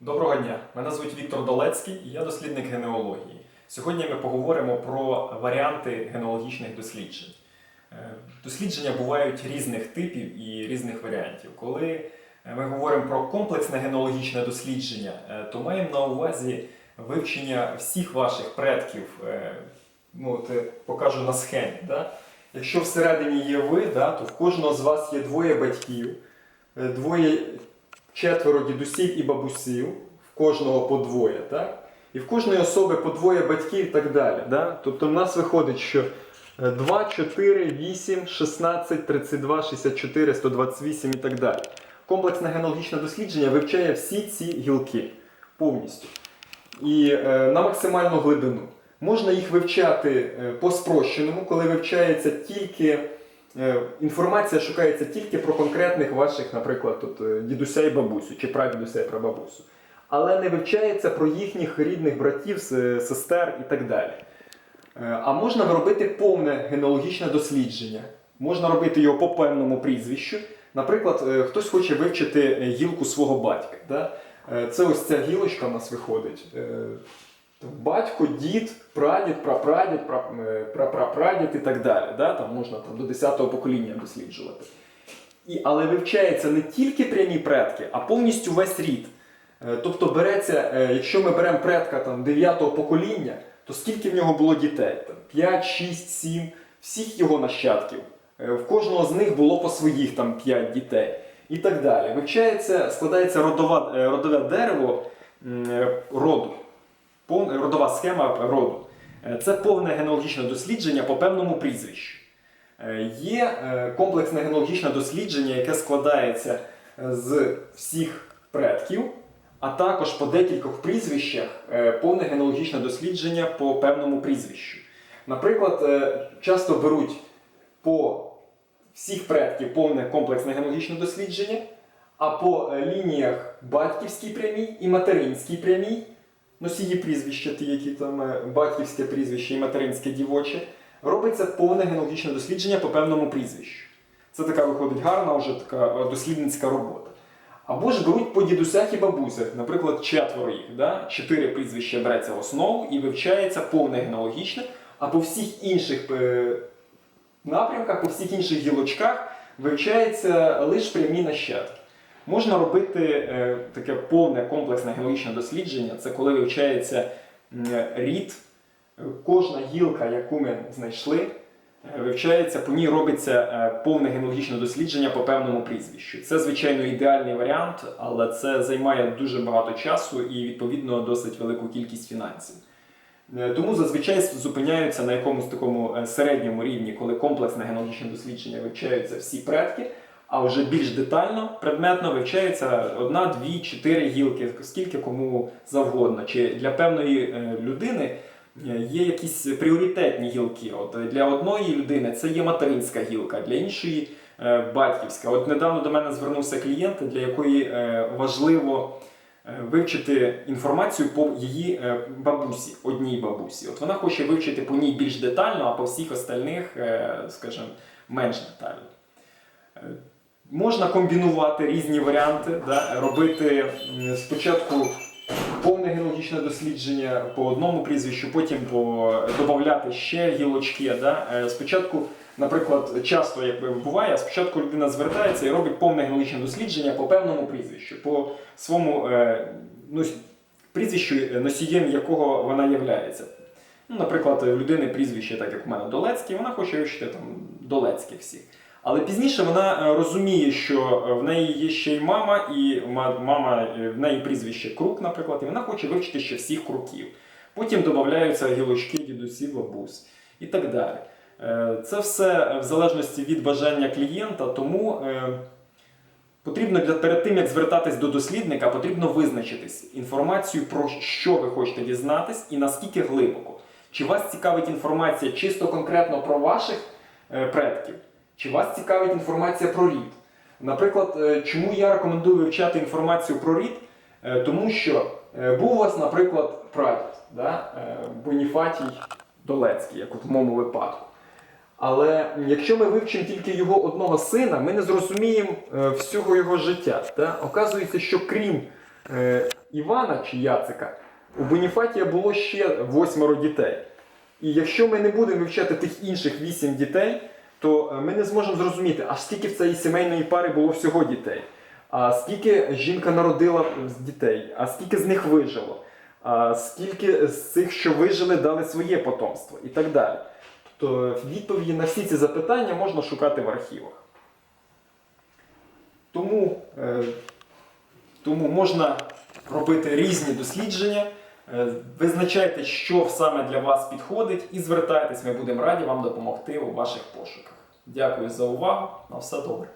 Доброго дня! Мене звуть Віктор Долецький і я дослідник генеалогії. Сьогодні ми поговоримо про варіанти генеалогічних досліджень. Е, Дослідження бувають різних типів і різних варіантів. Коли е, ми говоримо про комплексне генеалогічне дослідження, е, то маємо на увазі вивчення всіх ваших предків. Ну, от, покажу на схемі. Да? Якщо всередині є ви, да, то в кожного з вас є двоє батьків, двоє четверо дідусів і бабусів, в кожного по двоє, так? І в кожної особи по двоє батьків і так далі. Да? Тобто в нас виходить, що е, 2, 4, 8, 16, 32, 64, 128 і так далі. Комплексне генеалогічне дослідження вивчає всі ці гілки повністю. І е, на максимальну глибину. Можна їх вивчати е, по спрощеному, коли вивчається тільки Інформація шукається тільки про конкретних ваших, наприклад, тут, е, дідуся і бабусю, чи прадідуся і прабабусю. Але не вивчається про їхніх рідних братів, сестер і так далі. Е, А можна робити повне генеалогічне дослідження. Можна робити його по певному прізвищу. Наприклад, е, хтось хоче вивчити е, гілку свого батька. Да? Е, Це ось ця гілочка в нас виходить. Батько, дід, прадід, прапрадід, е, прапрапрадід і так далі. Да? Там можна там, до 10-го покоління досліджувати. І, але вивчається не тільки прямі предки, а повністю весь рід. Е, Тобто береться, е, якщо ми беремо предка там, 9-го покоління, то скільки в нього було дітей? Там, 5, 6, 7, всіх його нащадків. В кожного з них було по своїх там 5 дітей. І так далі. Вивчається, складається родова, родове дерево роду родова схема роду. Е, Це повне генеалогічне дослідження по певному прізвищу. Е, Є е, комплексне генеалогічне дослідження, яке складається з всіх предків, а також по декількох прізвищах повне генеалогічне дослідження по певному прізвищу. Наприклад, часто беруть по всіх предків повне комплексне генеалогічне дослідження, а по лініях батьківській прямій і материнській прямій носії прізвища, ті, які там е, батьківське прізвище і материнське дівоче, робиться повне генеалогічне дослідження по певному прізвищу. Це така виходить гарна вже така е, дослідницька робота. Або ж беруть по дідусях і бабусях, наприклад, четверо їх, да? чотири прізвища береться в основу і вивчається повне генеалогічне, а по всіх інших е, напрямках, по всіх інших гілочках вивчається лише прямі нащадки. Можна робити е, таке повне комплексне генеалогічне дослідження, це коли вивчається рід, кожна гілка, яку ми знайшли, е, вивчається, по ній робиться е, повне генеалогічне дослідження по певному прізвищу. Це, звичайно, ідеальний варіант, але це займає дуже багато часу і, відповідно, досить велику кількість фінансів. Тому зазвичай зупиняються на якомусь такому середньому рівні, коли комплексне генеалогічне дослідження вивчаються всі предки, а вже більш детально, предметно вивчається одна, дві, чотири гілки, скільки кому завгодно. Чи для певної е, людини е, є якісь пріоритетні гілки. От е, для одної людини це є материнська гілка, для іншої батьківська. От недавно до мене звернувся клієнт, для якої важливо вивчити інформацію по її бабусі, одній бабусі. От вона хоче вивчити по ній більш детально, а по всіх остальних, скажімо, менш детально. Можна комбінувати різні варіанти, да? робити спочатку повне генеалогічне дослідження по одному прізвищу, потім по, додати ще гілочки. Да? Е, Спочатку, наприклад, часто як буває, спочатку людина звертається і робить повне генеалогічне дослідження по певному прізвищу, по своєму е, ну, прізвищу, е, носієм якого вона являється. Ну, наприклад, у людини прізвище, так як в мене Долецький, вона хоче вивчити там Долецьких всіх. Але пізніше вона е, розуміє, що е, в неї є ще й мама, і мама е, в неї прізвище Крук, наприклад, і вона хоче вивчити ще всіх круків. Потім додаються гілочки дідусів, бабусь і так далі. Це все в залежності від бажання клієнта, тому потрібно для перед тим, як звертатись до дослідника, потрібно визначитись інформацію про що ви хочете дізнатись і наскільки глибоко. Чи вас цікавить інформація чисто конкретно про ваших предків, чи вас цікавить інформація про рід. Наприклад, е, чому я рекомендую вивчати інформацію про рід? Е, Тому що е, був у вас, наприклад, прадід, да? Боніфатій Долецький, як в моєму випадку. Але якщо ми вивчимо тільки його одного сина, ми не зрозуміємо всього його життя. Да? Оказується, що крім Івана чи Яцика у Боніфатія було ще восьмеро дітей. І якщо ми не будемо вивчати тих інших вісім дітей, то е, ми не зможемо зрозуміти, а скільки в цієї сімейної пари було всього дітей, а скільки жінка народила дітей, а скільки з них вижило, а скільки з цих, що вижили, дали своє потомство і так далі. Тобто відповіді на всі ці запитання можна шукати в архівах. Тому, е, тому можна робити різні дослідження. Е, Визначайте, що саме для вас підходить, і звертайтесь, ми будемо раді вам допомогти у ваших пошуках. Дякую за увагу. На все добре.